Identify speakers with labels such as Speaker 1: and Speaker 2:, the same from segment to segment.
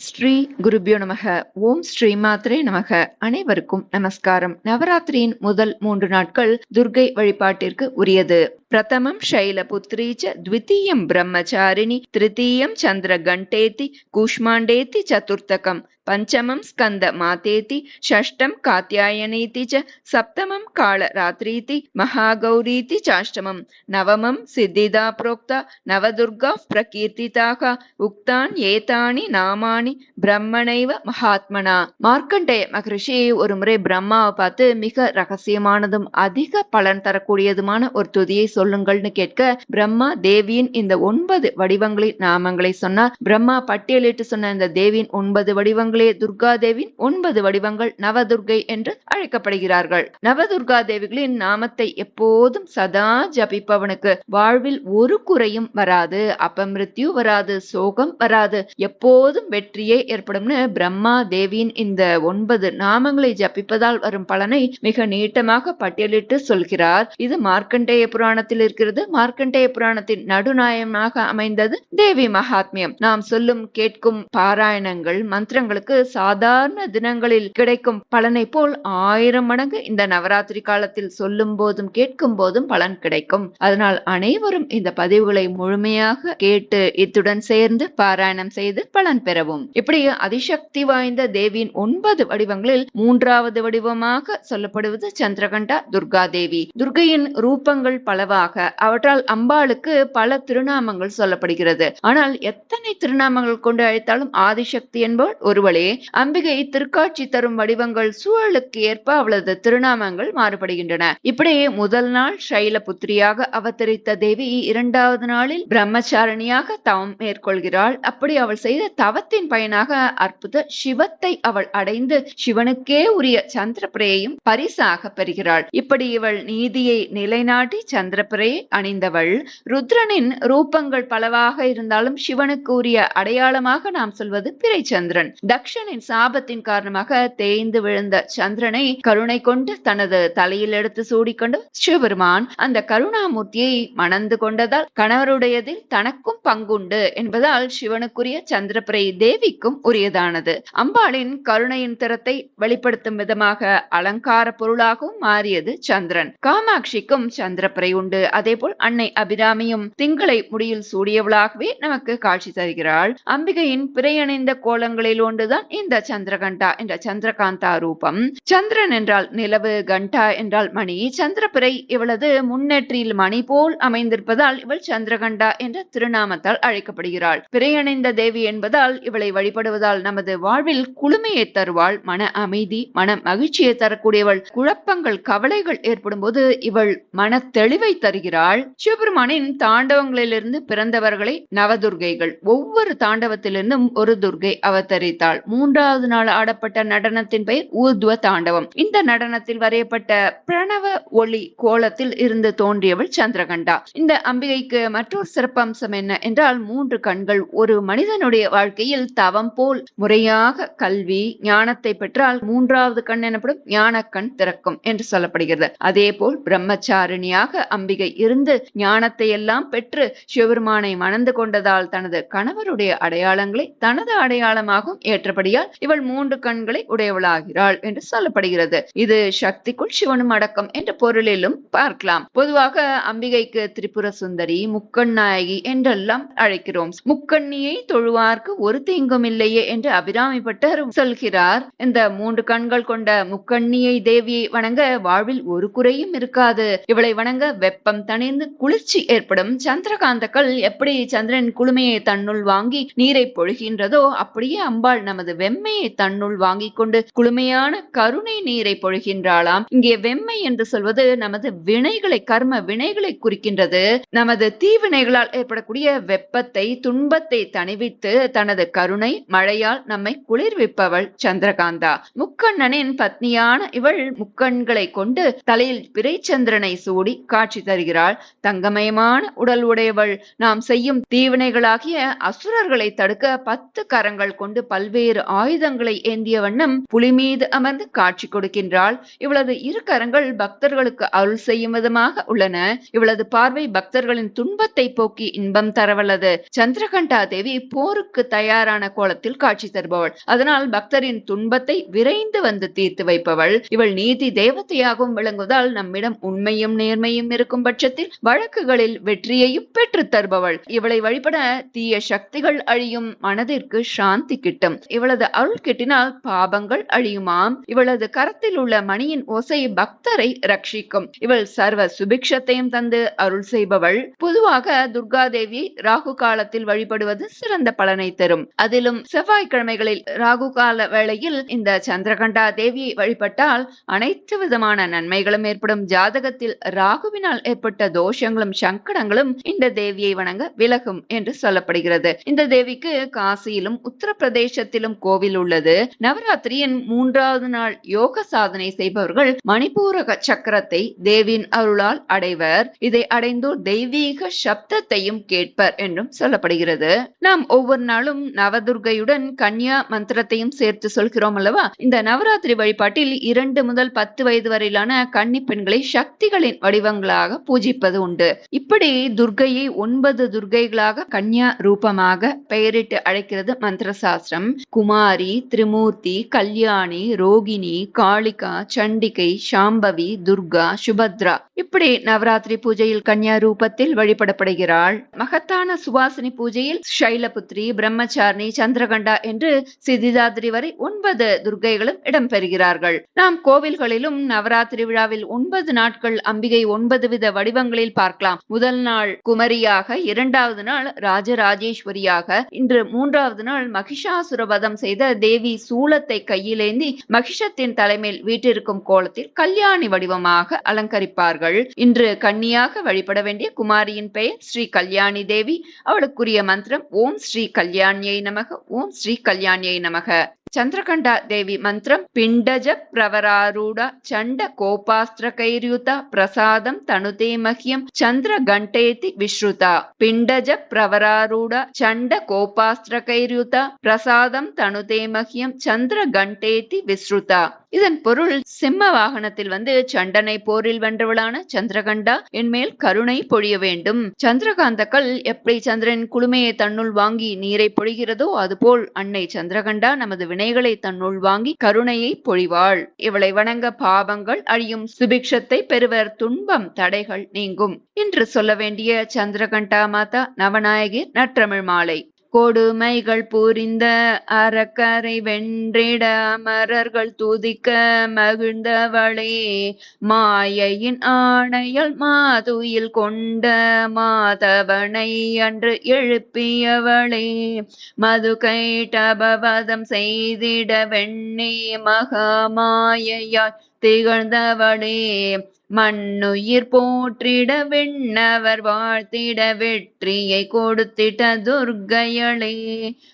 Speaker 1: ஸ்ரீ குருபியோ நமக. ஓம் ஸ்ரீ மாத்ரே நமக. அனைவருக்கும் நமஸ்காரம். நவராத்திரியின் முதல் மூன்று நாட்கள் துர்கை வழிபாட்டிற்கு உரியது. பிரதமம் शैलपुत्री च द्वितीयं ब्रह्मचारिणि तृतीयं चन्द्रघण्टेति कूष्माण्डेति चतुर्थकं पञ्चमं स्कन्दमातेति षष्ठं कात्यायनीति च सप्तमं कालरात्रीति महागौरीति चाष्टमं नवमं सिद्धिदा प्रोक्ता नवदुर्गाः प्रकीर्तिताः உக்தான் ஏதானி நாமானி பிரம்மனைவ மகாத்மனா மார்க்கண்டேய மகரிஷி ஒரு முறை பிரம்மாவை பார்த்து மிக ரகசியமானதும் அதிக பலன் தரக்கூடியதுமான ஒரு துதியை சொல்லுங்கள்னு கேட்க பிரம்மா தேவியின் இந்த ஒன்பது வடிவங்களின் நாமங்களை சொன்னா பிரம்மா பட்டியலிட்டு சொன்ன இந்த தேவியின் ஒன்பது வடிவங்களே துர்கா தேவியின் ஒன்பது வடிவங்கள் நவதுர்கை என்று அழைக்கப்படுகிறார்கள். நவதுர்கா தேவிகளின் நாமத்தை எப்போதும் சதா ஜபிப்பவனுக்கு வாழ்வில் ஒரு குறையும் வராது அபமிருத்யு வராது சோகம் வராது எப்போதும் வெற்றியே ஏற்படும்னு பிரம்மா தேவியின் இந்த ஒன்பது நாமங்களை ஜபிப்பதால் வரும் பலனை மிக நீட்டமாக பட்டியலிட்டு சொல்கிறார். இது மார்க்கண்டேய புராணத்தில் இருக்கிறது. மார்க்கண்டேய புராணத்தின் நடுநாயகமாக அமைந்தது தேவி மகாத்மியம். நாம் சொல்லும் கேட்கும் பாராயணங்கள் மந்திரங்களுக்கு சாதாரண தினங்களில் கிடைக்கும் பலனை போல் ஆயிரம் மடங்கு இந்த நவராத்திரி காலத்தில் சொல்லும் போதும் கேட்கும் போதும் பலன் கிடைக்கும். அதனால் அனைவரும் இந்த பதிவுகளை முழுமையாக கேட்டு இத்துடன் சேர்ந்து பாராயணம் செய்து பலன் பெறவும். இப்படி அதிசக்தி வாய்ந்த தேவியின் ஒன்பது வடிவங்களில் மூன்றாவது வடிவமாக சொல்லப்படுவது சந்திரகண்டா துர்கா தேவி துர்கையின் ரூபங்கள் பலவாக அவற்றால் அம்பாளுக்கு பல திருநாமங்கள் சொல்லப்படுகிறது. ஆனால் எத்தனை திருநாமங்கள் கொண்டு அழைத்தாலும் ஆதிசக்தி என்பவள் ஒருவளே. அம்பிகை திருக்காட்சி தரும் வடிவங்கள் சூழலுக்கு ஏற்ப அவளது திருநாமங்கள் மாறுபடுகின்றன. இப்படி முதல் நாள் சைலபுத்திரியாக அவதரித்த தேவி இரண்டாவது நாளில் பிரம்மச்சாரணியாக தவம் மேற்கொள்கிறாள். அப்படி அவள் செய்த தவத்தின் பயனாக அற்புத சிவத்தை அவள் அடைந்து சிவனுக்கே உரிய சந்திரபிரையையும் பரிசாக பெறுகிறாள். இப்படி இவள் நீதியை நிலைநாட்டி சந்திர பரப்புரை அணிந்தவள். ருத்ரனின் ரூபங்கள் பலவாக இருந்தாலும் சிவனுக்கு உரிய அடையாளமாக நாம் சொல்வது பிறைச்சந்திரன் தக்ஷனின் சாபத்தின் காரணமாக தேய்ந்து விழுந்த சந்திரனை கருணை கொண்டு தனது தலையில் எடுத்து சூடிக்கொண்டு சிவபெருமான் அந்த கருணாமூர்த்தியை மணந்து கொண்டதால் கணவருடையதில் தனக்கும் பங்குண்டு என்பதால் சிவனுக்குரிய சந்திரபிரை தேவிக்கும் உரியதானது. அம்பாளின் கருணையின் திறத்தை வெளிப்படுத்தும் விதமாக அலங்கார பொருளாகவும் மாறியது சந்திரன். காமாட்சிக்கும் சந்திரபிரை உண்டு. அதேபோல் அன்னை அபிராமியும் திங்களை முடியில் சூடியவளாகவே நமக்கு காட்சி தருகிறாள். அம்பிகையின் பிறையணிந்த கோலங்களில் ஒன்றுதான் இந்த சந்திரகண்டா என்ற சந்திரகாந்தா ரூபம். சந்திரன் என்றால் நிலவு கண்டா என்றால் மணி. சந்திரபிறை இவளது முன்னேற்றில் மணி போல் அமைந்திருப்பதால் இவள் சந்திரகண்டா என்ற திருநாமத்தால் அழைக்கப்படுகிறாள். பிறையணிந்த தேவி என்பதால் இவளை வழிபடுவதால் நமது வாழ்வில் குளுமையை தருவாள். மன அமைதி மன மகிழ்ச்சியை தரக்கூடியவள். குழப்பங்கள் கவலைகள் ஏற்படும் போது இவள் மன தெளிவை தருகிறாள். சிவபெருமானின் தாண்டவங்களிலிருந்து பிறந்தவர்களை நவதுர்கைகள். ஒவ்வொரு தாண்டவத்திலிருந்தும் ஒரு துர்கை அவதரித்தாள். மூன்றாவது நாள் ஆடப்பட்ட நடனத்தின் பெயர் ஊர்துவ தாண்டவம். இந்த நடனத்தில் வரையப்பட்ட பிரணவ ஒளி கோலத்தில் இருந்து தோன்றியவள் சந்திரகண்டா. இந்த அம்பிகைக்கு மற்றொரு சிறப்பம்சம் என்ன என்றால் மூன்று கண்கள் ஒரு மனிதனுடைய வாழ்க்கையில் தவம் போல் முறையாக கல்வி ஞானத்தை பெற்றால் மூன்றாவது கண் எனப்படும் ஞான கண் திறக்கும் என்று சொல்லப்படுகிறது. அதே போல் பிரம்மச்சாரிணியாக அம்பிகை இருந்து ஞானத்தை எல்லாம் பெற்று சிவபெருமானை மணந்து கொண்டதால் தனது கணவருடைய அடையாளங்களை தனது அடையாளமாகவும் ஏற்றபடியால் இவள் மூன்று கண்களை உடையவளாகிறாள் என்று சொல்லப்படுகிறது. இது சக்திக்குள் சிவனும் அடக்கம் என்ற பொருளிலும் பார்க்கலாம். பொதுவாக அம்பிகைக்கு திரிபுர சுந்தரி முக்கண்ணாயகி என்றெல்லாம் அழைக்கிறோம். முக்கண்ணியை தொழுவார்க்கு ஒரு தீங்கும் இல்லையே என்று அபிராமி பட்டர் சொல்கிறார். இந்த மூன்று கண்கள் கொண்ட முக்கண்ணியை தேவியை வணங்க வாழ்வில் ஒரு குறையும் இருக்காது. இவளை வணங்க வெப்பம் தணிந்து குளிர்ச்சி ஏற்படும். சந்திரகாந்தக்கள் எப்படி சந்திரன் குளுமையை தன்னுள் வாங்கி நீரை பொழுகின்றதோ அப்படியே அம்பாள் நமது வெம்மையை தன்னுள் வாங்கிக் கொண்டு குளுமையான கருணை நீரை பொழுகின்றாளாம். இங்கே வெம்மை என்று சொல்வது நமது வினைகளை கர்ம வினைகளை குறிக்கின்றது. நமது தீவினைகளால் ஏற்படக்கூடிய வெப்பத்தை துன்பத்தை தணிவித்து தனது கருணை மழையால் நம்மை குளிர்விப்பவள் சந்திரகாந்தா. முக்கண்ணனின் பத்னியான இவள் முக்கண்களை கொண்டு தலையில் பிறைச்சந்திரனை சூடி காட்சி தருகிறாள். தங்கமயமான உடல் உடையவள். நாம் செய்யும் தீவினைகளாகிய அசுரர்களை தடுக்க பத்து கரங்கள் கொண்டு பல்வேறு ஆயுதங்களை ஏந்திய வண்ணம் புலி மீது அமர்ந்து காட்சி கொடுக்கின்றாள். இவளது இரு கரங்கள் பக்தர்களுக்கு அருள் செய்யும் விதமாக உள்ளன. இவளது பார்வை பக்தர்களின் துன்பத்தை போக்கி இன்பம் தரவல்லது. சந்திரகண்டா தேவி போருக்கு தயாரான கோலத்தில் காட்சி தருபவள். அதனால் பக்தரின் துன்பத்தை விரைந்து வந்து தீர்த்து வைப்பவள். இவள் நீதி தேவதையாகவும் விளங்குவதால் நம்மிடம் உண்மையும் நேர்மையும் இருக்கும். இருக்கும் பட்சத்தில் வழக்குகளில் வெற்றியையும் பெற்று தருபவள். இவளை வழிபட தீய சக்திகள் அழியும் மனதிற்கு சாந்தி கிட்டும். இவளது அருள் கிட்டினால் பாபங்கள் அழியுமாம். இவளது கரத்தில் உள்ள மணியின் ஓசை பக்தரை ரட்சிக்கும். இவள் சர்வ சுபிக்ஷத்தையும் தந்து அருள் செய்பவள். பொதுவாக துர்கா தேவி ராகு காலத்தில் வழிபடுவது சிறந்த பலனை தரும். அதிலும் செவ்வாய்க்கிழமைகளில் ராகு கால வேளையில் இந்த சந்திரகண்டா தேவியை வழிபட்டால் அனைத்து விதமான நன்மைகளும் ஏற்படும். ஜாதகத்தில் ராகுவினால் ஏற்பட்ட தோஷங்களும் சங்கடங்களும் இந்த தேவியை வணங்க விலகும் என்று சொல்லப்படுகிறது. இந்த தேவிக்கு காசியிலும் உத்தரப்பிரதேசத்திலும் கோவில் உள்ளது. நவராத்திரியின் மூன்றாவது நாள் யோக சாதனை செய்பவர்கள் மணிப்பூரக சக்கரத்தை தேவியின் அருளால் அடைவர். இதை அடைந்தோர் தெய்வீக சப்தத்தையும் கேட்பர் என்றும் சொல்லப்படுகிறது. நாம் ஒவ்வொரு நாளும் நவதுர்கையுடன் கன்யா மந்திரத்தையும் சேர்த்து சொல்கிறோம் அல்லவா? இந்த நவராத்திரி வழிபாட்டில் இரண்டு முதல் பத்து வயது வரையிலான கன்னி பெண்களை சக்திகளின் வடிவங்களாக பூஜிப்பது உண்டு. இப்படி துர்கையை ஒன்பது துர்கைகளாக கன்யா ரூபமாக பெயரிட்டு அழைக்கிறது மந்திர சாஸ்திரம் குமாரி திரிமூர்த்தி கல்யாணி ரோகிணி காளிகா சண்டிகை சாம்பவி துர்கா சுபத்ரா. இப்படி நவராத்திரி பூஜையில் கன்யா ரூபத்தில் வழிபடப்படுகிறாள். மகத்தான சுவாசினி பூஜையில் சைலபுத்ரி பிரம்மச்சாரணி சந்திரகண்டா என்று சிதிதாதிரி வரை ஒன்பது துர்கைகளும் இடம்பெறுகிறார்கள். நாம் கோவில்களிலும் நவராத்திரி விழாவில் ஒன்பது நாட்கள் அம்பிகை ஒன்பது வித வடிவங்களில் பார்க்கலாம். முதல் நாள் குமரியாக இரண்டாவது நாள் ராஜராஜேஸ்வரியாக இன்று மூன்றாவது நாள் மகிஷாசுர வதம் செய்த தேவி சூலத்தை கையிலேந்தி மகிஷத்தின் தலைமையில் வீட்டிற்கும் கோலத்தில் கல்யாணி வடிவமாக அலங்கரிப்பார்கள். இன்று கன்னியாக வழிபட வேண்டிய குமாரியின் பெயர் ஸ்ரீ கல்யாணி தேவி. அவளுக்குரிய மந்திரம் ஓம் ஸ்ரீ கல்யாணியை நமக ஓம் ஸ்ரீ கல்யாணியை நமக. ಚಂದ್ರಕಂಠ ದೇವಿ ಮಂತ್ರಂ ಪಿಂಡಜ ಪ್ರವರಾರೂಢ ಚಂಡ ಕೋಪಾಸ್ತ್ರಕೈರ್ಯುತ ಪ್ರಸಾದಂ ತನುತೆ ಮಹ್ಯಂ ಚಂದ್ರ ಗಂಟೇತಿ ವಿಶ್ರುತ ಪಿಂಡಜ ಪ್ರವರಾರೂಢ கோபாஸ்திர கோபாஸ்திரகைர்யுத பிரசாதம் தனுதே மகியம் சந்திர கண்டேதி விஸ்ருதா. இதன் பொருள் சிம்ம வாகனத்தில் வந்து சண்டனை போரில் வென்றவளான சந்திரகண்டா என்மேல் கருணை பொழிய வேண்டும். சந்திரகாந்தக்கள் எப்படி சந்திரன் குளுமையை தன்னுள் வாங்கி நீரை பொழிகிறதோ அதுபோல் அன்னை சந்திரகண்டா நமது வினைகளை தன்னுள் வாங்கி கருணையை பொழிவாள். இவளை வணங்க பாவங்கள் அழியும் சுபிக்ஷத்தை பெறுவர் துன்பம் தடைகள் நீங்கும். என்று சொல்ல வேண்டிய சந்திரகண்டா மாதா நவநாயகி நற்றமிழ் மாலை. கொடுமைகள் புரிந்த அறக்கரை வென்றிட அமரர்கள் துதிக்க மகிழ்ந்தவளே. மாயையின் ஆணையல் மாதுயில் கொண்ட மாதவனை அன்று எழுப்பியவளே. மது கைட்டபவதம் செய்திட வெண்ணே. மகாமாயையாய் திகழ்ந்தவளே. மண்ணுயிர் போற்றிட விண்ணவர் வாழ்த்திட வெற்றியை கொடுத்திட்ட துர்க்கையளே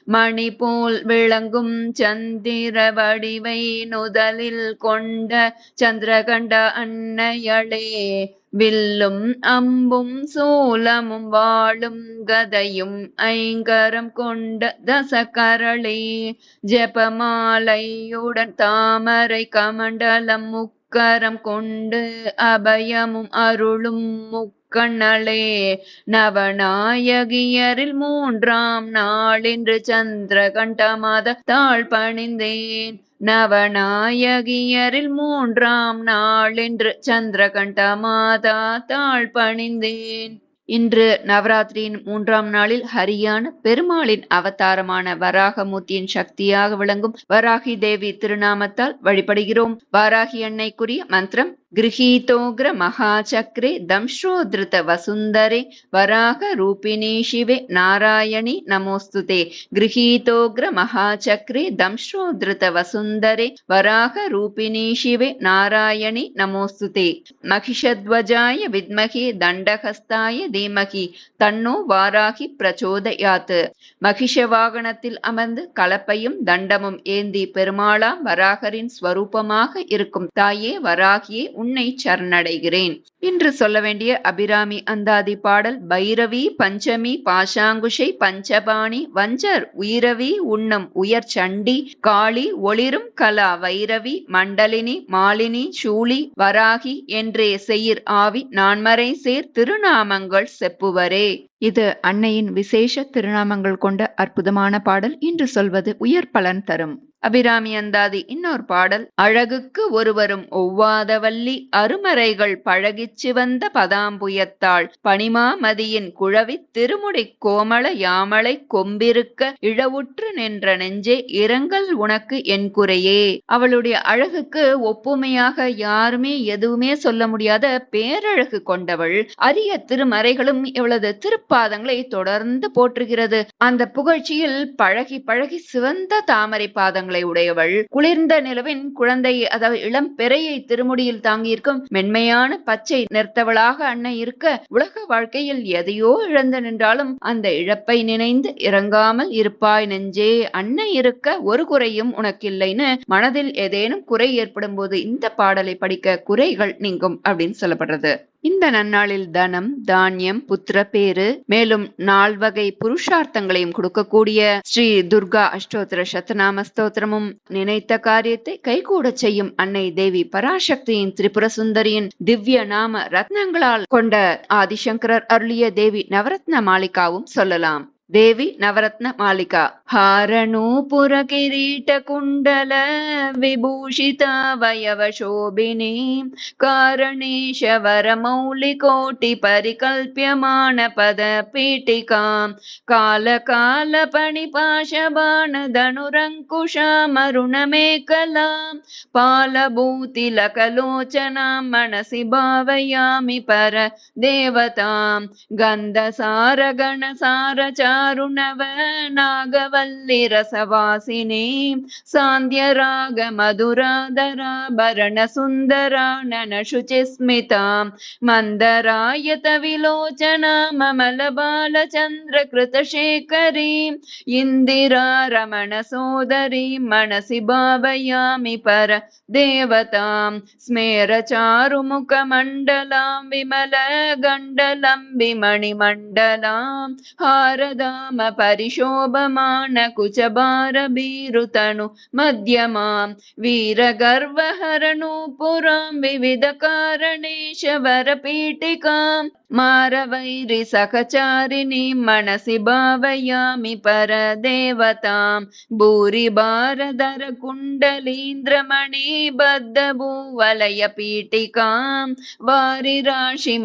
Speaker 1: மணி போல் விளங்கும் சந்திர வடிவை நுதலில் கொண்ட சந்திரகண்ட அன்னையளே. வில்லும் அம்பும் சூலமும் வாழும் கதையும் ஐங்கரம் கொண்ட தசகரளே. ஜெபமாலையுடன் தாமரை கமண்டலம் முக்கரம் கொண்டு அபயமும் அருளும் முக்கண்ணளே நவநாயகியரில் மூன்றாம் நாளென்று சந்திர கண்டமாத தாழ் பணிந்தேன். நவநாயகியரில் மூன்றாம் நாளென்று சந்திரகண்ட மாதா தாழ் பணிந்தேன். இன்று நவராத்திரியின் மூன்றாம் நாளில் ஹரியான பெருமாளின் அவதாரமான வராகமூர்த்தியின் சக்தியாக விளங்கும் வராகி தேவி திருநாமத்தால் வழிபடுகிறோம். வாராகி அன்னைக்குரிய மந்திரம் गृहीतोग्र महाचक्रे दंश्रोधृत वसुन्धरे वराह रूपिणी शिवे नारायणि नमोऽस्तु ते गृहीतोग्र महाचक्रे दंश्रोधृत वसुन्धरे वराह रूपिणी शिवे नारायणि नमोऽस्तु ते महिषध्वजाय विद्महे दण्डहस्ताय धीमहि தன்னோ வாராகி பிரச்சோதயாத் மகிஷ வாகனத்தில் அமர்ந்து கலப்பையும் தண்டமும் ஏந்தி பெருமாளாம் வராகரின் ஸ்வரூபமாக இருக்கும் தாயே வராகியே உன்னை சரணடைகிறேன். இன்று சொல்ல வேண்டிய அபிராமி அந்தாதி பாடல் பைரவி பஞ்சமி பாஷாங்குஷை பஞ்சபாணி வஞ்சர் உயிரவி உண்ணம் உயர் சண்டி காளி ஒளிரும் கலா வைரவி மண்டலினி மாலினி சூளி வராகி என்றே செயிர் ஆவி நான்மறை சேர் திருநாமங்கள் செப்புவரே. இது அன்னையின் விசேஷ திருநாமங்கள் கொண்ட அற்புதமான பாடல். இன்று சொல்வது உயர் பலன் தரும். அபிராமி அந்தாதி இன்னொரு பாடல். அழகுக்கு ஒருவரும் ஒவ்வாதவல்லி அருமறைகள் பழகிச் சிவந்த பதாம்புயத்தாள். பனிமாமதியின் குழவித் திருமுடி கோமள யாமளை கொம்பிருக்க இழவுற்று நின்ற நெஞ்சே இரங்கல் உனக்கு என் குறையே. அவளுடைய அழகுக்கு ஒப்புமையாக யாருமே எதுவுமே சொல்ல முடியாத பேரழகு கொண்டவள். அரிய திருமறைகளும் இவளது திருப்பாதங்களை தொடர்ந்து போற்றுகிறது. அந்த புகழ்ச்சியில் பழகி பழகி சிவந்த தாமரை பாதங்கள் உடையவள். குளிர்ந்த நிலவின் குழந்தை அதாவது இளம் பெறையை திருமுடியில் தாங்கியிருக்கும் மென்மையான பச்சை நிறுத்தவளாக அன்னை இருக்க உலக வாழ்க்கையில் எதையோ இழந்து நின்றாலும் அந்த இழப்பை நினைந்து இறங்காமல் இருப்பாய் நெஞ்சே. அன்னை இருக்க ஒரு குறையும் உனக்கில்லைன்னு மனதில் ஏதேனும் குறை ஏற்படும் போது இந்த பாடலை படிக்க குறைகள் நீங்கும் அப்படின்னு சொல்லப்படுறது. இந்த நன்னாளில் தனம் தானியம் புத்திர பேரு மேலும் நால்வகை புருஷார்த்தங்களையும் கொடுக்கக்கூடிய ஸ்ரீ துர்கா அஷ்டோத்திர சத்தநாம ஸ்தோத்திரமும் நினைத்த காரியத்தை கைகூடச் செய்யும் அன்னை தேவி பராசக்தியின் திரிபுர சுந்தரியின் திவ்ய நாம ரத்னங்களால் கொண்ட ஆதிசங்கரர் அருளிய தேவி நவரத்ன மாளிகாவும் சொல்லலாம். దేవి నవరత్న మాలిక. హారణూపుర కిరీట కుండల విభూషిత వయవ శోభిని కారణేశవరమౌళికోటి పరికల్ప్యమాణ పద పీఠికా కాలకాల పణిపాశబాణధనురంకుశామరుణమేకలా పాలభూతిలకలోచనా మనసి భావయామి పర దేవతాం. గంధసార గణసార చా ಮೇಕಲಾ ಪಾಲಭೂತಿ ಲಕಲೋಚನಾ ಮನಸಿ ಭಾವಯಾಮಿ ಪರ ದೇವತಾಂ ಗಂಧ ಸಾರ ಗಣ ಸಾರ ಚಾರುಣವ ನಾಗವಲ್ಲಿ ರಸವಾಸಿನಿ ಸಾಂಧ್ಯ ರಾಗ ಮಧುರಾಧರ ಭರಣ ಸುಂದರ ನನ ಶುಚಿ ಸ್ಮಿತ ಮಂದರಾಯತ ವಿಲೋಚನ ಮಮಲ ಬಾಲಚಂದ್ರ ಕೃತ ಶೇಖರಿ ಇಂದಿರಾ ರಮಣ ಸೋದರಿ ಮನಸಿ ಭಾವಯಾಮಿ ಪರ ದೇವತಾಂ ಸ್ಮೇರ ಚಾರು ಮುಖ ಮಂಡಲಾಂ ವಿಮಲ ಗಂಡಲಂಬಿ ಮಣಿಮಂಡಲಾಂ ಹಾರಧಾಮ शोभमानकुचबारभीरुतनु मध्यमां वीरगर्वहरणु पुरां विविधकारणे शरपीटिकाम् मारवैरि सहचारिणीं मनसि भावयामि परदेवतां भूरि भारधरकुण्डलीन्द्रमणि बद्धभूवलयपीठिकां वारिराशिमणिमेखला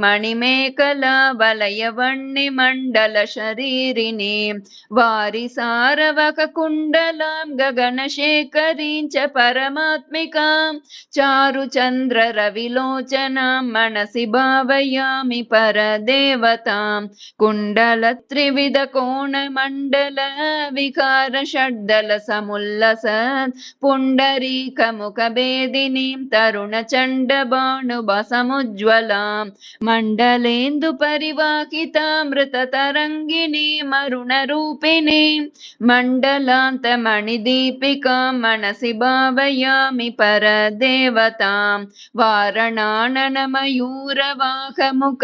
Speaker 1: वलयवण्णिमण्डलशरीरिणीं वारि सारवककुण्डलां गगनशेखरीं च परमात्मिकां चारुचन्द्ररविलोचनां मनसि भावयामि पर देवतां कुण्डलत्रिविधकोणमण्डलविकारषड्दलसमुल्लसत् पुण्डरीकमुखभेदिनीं तरुणचण्डबाणुबसमुज्ज्वलां मण्डलेन्दुपरिवाकितामृततरङ्गिणीम् अरुणरूपिणीं मण्डलान्तमणिदीपिकां मनसि भावयामि परदेवतां वारणाननमयूरवाहमुख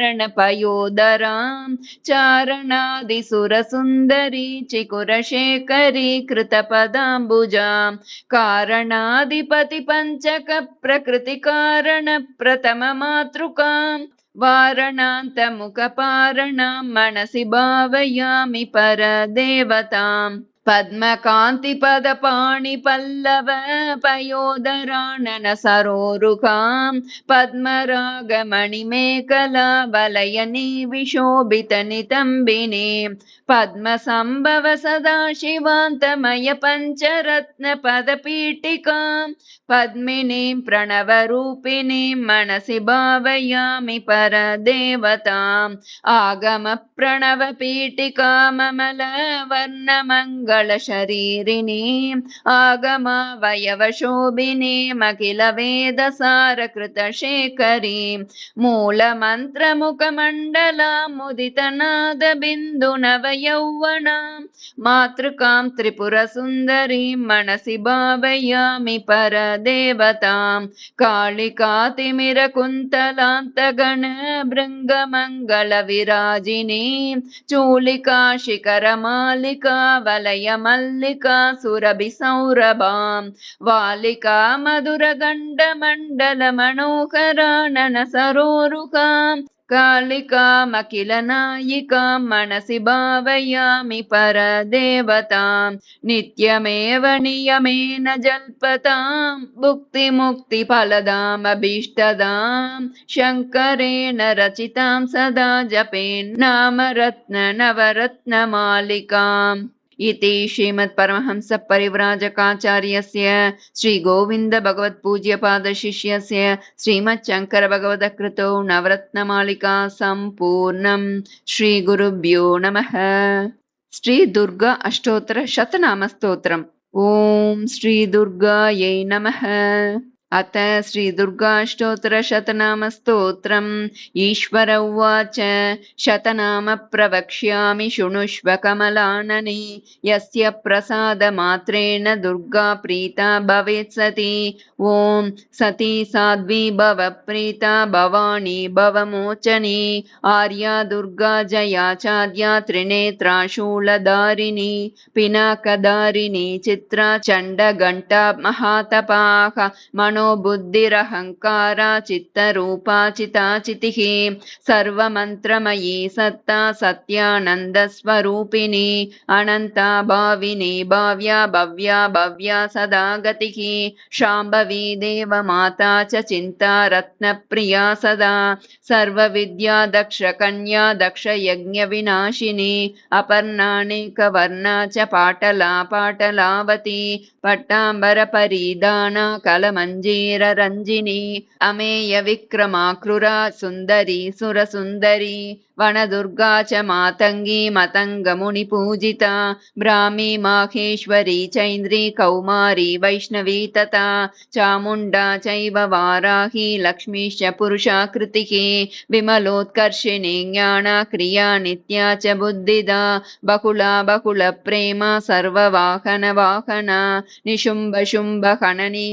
Speaker 1: रणपयोदरां चारणादिसुरसुन्दरी चिकुरशेखरी कृतपदाम्बुजां कारणाधिपतिपञ्चकप्रकृतिकारणप्रथममातृकाम् वारणान्तमुखपारणां मनसि भावयामि परदेवताम्। पद्मकान्तिपदपाणि पल्लव पयोधराणन सरोरुकां पद्मरागमणिमेकला वलयनि विशोभितनितम्बिने पद्मसम्भव सदाशिवान्तमय पञ्चरत्नपदपीठिकां पद्मिनीं प्रणवरूपिणीं मनसि भावयामि परदेवताम् आगम प्रणवपीटिकामलवर्णमङ्गलशरीरिणी आगमावयवशोभिनीमखिलवेदसारकृतशेखरी मूलमन्त्रमुखमण्डलामुदितनादबिन्दुनवयौवनां मातृकां त्रिपुरसुन्दरीं मनसि भावयामि परदेवतां कालिकातिमिरकुन्तलान्तगणभृङ्गमङ्गलविराजिनी चूलिका शिखरमालिका वलयमल्लिका सुरभिसौरभां वालिका मधुरगण्डमण्डलमनोहरानन सरोरुकाम् कालिकामखिलनायिकां मनसि भावयामि परदेवतां। नित्यमेव नियमेन जल्पतां भुक्तिमुक्तिफलदामभीष्टदां। शङ्करेण रचितां सदा जपेन्नाम रत्ननवरत्नमालिकाम् इति श्रीमत्परमहंसपरिव्राजकाचार्यस्य श्रीगोविन्दभगवत्पूज्यपादशिष्यस्य श्रीमच्छङ्करभगवदकृतौ नवरत्नमालिका सम्पूर्णम् श्रीगुरुभ्यो नमः। श्रीदुर्गा अष्टोत्तर शतनामस्तोत्रम्। ॐ श्रीदुर्गायै नमः अथ श्रीदुर्गाष्टोत्तरशतनामस्तोत्रम् ईश्वर उवाच। शतनाम प्रवक्ष्यामि शृणुष्व कमलानने यस्य प्रसादमात्रेण दुर्गा प्रीता भवेत् सती। ॐ सती साध्वी भव प्रीता भवानी भवमोचनी आर्या दुर्गा जया चाद्या त्रिनेत्रा शूलधारिणी पिनाकधारिणी चित्रा चण्डघण्टा महातपाः మनो బుద్ధిరహంకారా చిత్తరూపా చితాచితి సర్వమంత్రమయీ సత్తా సత్యానందస్వరూపిణి అనంతా భావిని భావ్యా భవ్యా భవ్యా సదా గతి శాంభవీ దేవమాతా చ చింతా రత్నప్రియా సదా సర్వవిద్యా దక్ష కన్యా దక్ష యజ్ఞ వినాశిని అపర్ణానేకవర్ణా చ పాటలా పాటలావతి పట్టాంబర పరిదానా కలమంజ पट्टाम्बरपरिधाना कलमञ्जीररञ्जिनी अमेयविक्रमाकृरा सुन्दरी सुरसुन्दरी वनदुर्गा च मातङ्गी मतङ्गमुनिपूजिता ब्राह्मी माहेश्वरी चैन्द्री कौमारी वैष्णवी तथा चामुण्डा चैव वाराही लक्ष्मीश्च पुरुषाकृतिः विमलोत्कर्षिणी ज्ञाना क्रिया नित्या च बुद्धिदा बहुला बहुलप्रेमा सर्ववाहनवाहना निशुम्भशुम्भहननी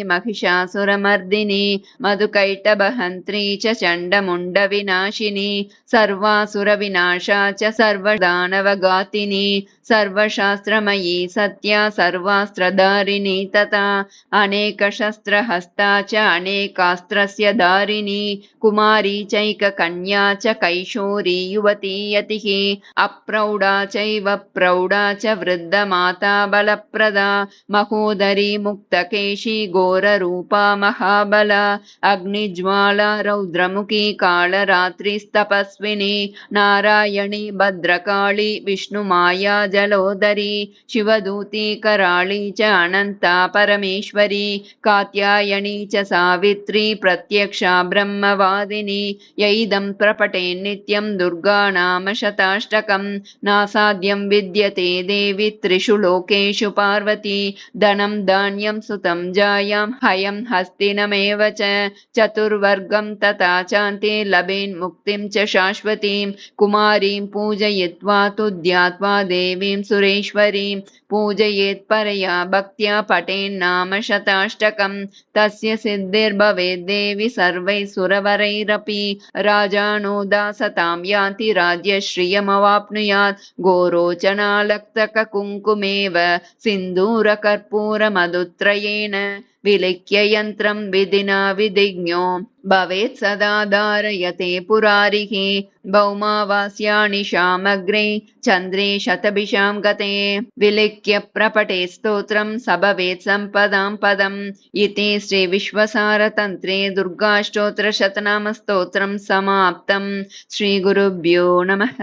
Speaker 1: महिषासुरमर्दिनी मधुकैटभहन्त्री च चण्डमुण्डविनाशिनी सर्वासुरविनाशा च सर्वदानवगातिनी सर्वशास्त्रमयी सत्या सर्वास्त्रधारिणी तथा अनेकशस्त्रहस्ता च अनेकास्त्रस्य धारिणी कुमारी चैककन्या च कैशोरी युवती यतिः अप्रौढा चैव प्रौढा च वृद्धमाता बलप्रदा महोदरी मुक्तकेशी घोररूपा महाबला अग्निज्वाला रौद्रमुखी कालरात्रिस्तपस्विनी नारायणी भद्रकाली विष्णुमाया जलोदरी, शिवदूती, कराळी च अनन्ता, परमेश्वरी, कात्यायनी च सावित्री, प्रत्यक्षा ब्रह्मवादिनी, यैदं प्रपटे नित्यं दुर्गा नाम शताष्टकं, नासाद्यं विद्यते देवि त्रिषु लोकेषु पार्वती, धनं धान्यं सुतं जायां, हयं हस्तिनमेव च, चतुर्वर्गं तथा चान्ते लभेन्मुक्तिं च शाश्वतीं, कुमारीं पूजयित्वा तु ध्यात्वा देवीं सुरेश्वरीं पूजयेत् परया भक्त्या पठेन्नाम शताष्टकं तस्य सिद्धिर्भवेद्देवि सर्वैः सुरवरैरपि राजानो दासतां यान्ति राज्यश्रियमवाप्नुयात् गोरोचनालक्तककुङ्कुमेव सिन्दूरकर्पूरमधुत्रयेण विलिख्य यन्त्रं विधिना विधिज्ञो। भवेत् सदा धारयते पुरारिः। भौमावास्यानि शामग्रे चन्द्रे शतभिषां गते। विलिख्य प्रपटे स्तोत्रं स भवेत् सम्पदां पदम्। इति श्रीविश्वसारतन्त्रे दुर्गाष्टोत्तरशतनामस्तोत्रं समाप्तं। श्रीगुरुभ्यो नमः